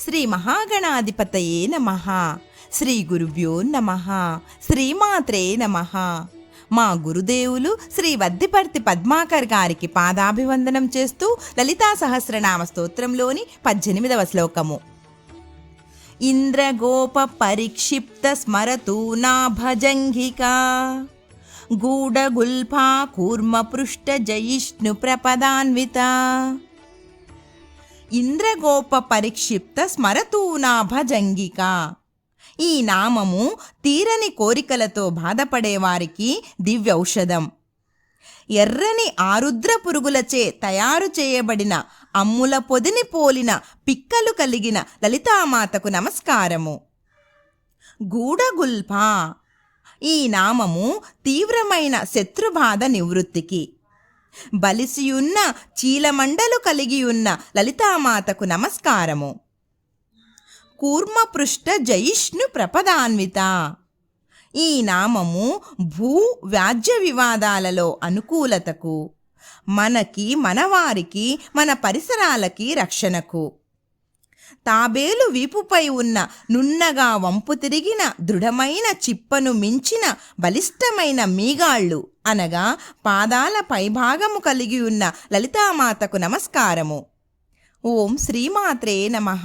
శ్రీ మహాగణాధిపతయే నమ. శ్రీ గురుభ్యో నమ. శ్రీమాత్రే నమ. మా గురుదేవులు శ్రీ వద్దిపర్తి పద్మాకర్ గారికి పాదాభివందనం చేస్తూ లలితా సహస్రనామ స్తోత్రంలోని పద్దెనిమిదవ శ్లోకము. ఇంద్రగోప పరిక్షిప్త స్మరతూ నా గూఢగుల్ఫా కూర్మ పృష్ఠ జయిష్ణు ప్రపదాన్విత. ఇంద్రగోప పరిక్షిప్త స్మరతూనాభ జంగిక ఈ నామము తీరని కోరికలతో బాధపడేవారికి దివ్యౌషధం. ఎర్రని ఆరుద్ర పురుగులచే తయారు చేయబడిన అమ్ముల పొదిని పోలిన పిక్కలు కలిగిన లలితామాతకు నమస్కారము. గూఢగుల్ఫ ఈ నామము తీవ్రమైన శత్రుబాధ నివృత్తికి. బలిసియున్న చీలమండలు కలిగియున్న లలితామాతకు నమస్కారము. కూర్మపృష్ఠ జయిష్ణు ప్రపదాన్విత. ఈ నామము భూ వ్యాజ్య వివాదాలలో అనుకూలతకు మనకి మనవారికి మన పరిసరాలకి రక్షణకు. తాబేలు వీపుపై ఉన్న నున్నగా వంపు తిరిగిన దృఢమైన చిప్పను మించిన బలిష్టమైన మీగాళ్ళు అనగా పాదాల పైభాగము కలిగి ఉన్న లలితామాతకు నమస్కారము. ఓం శ్రీమాత్రే నమః.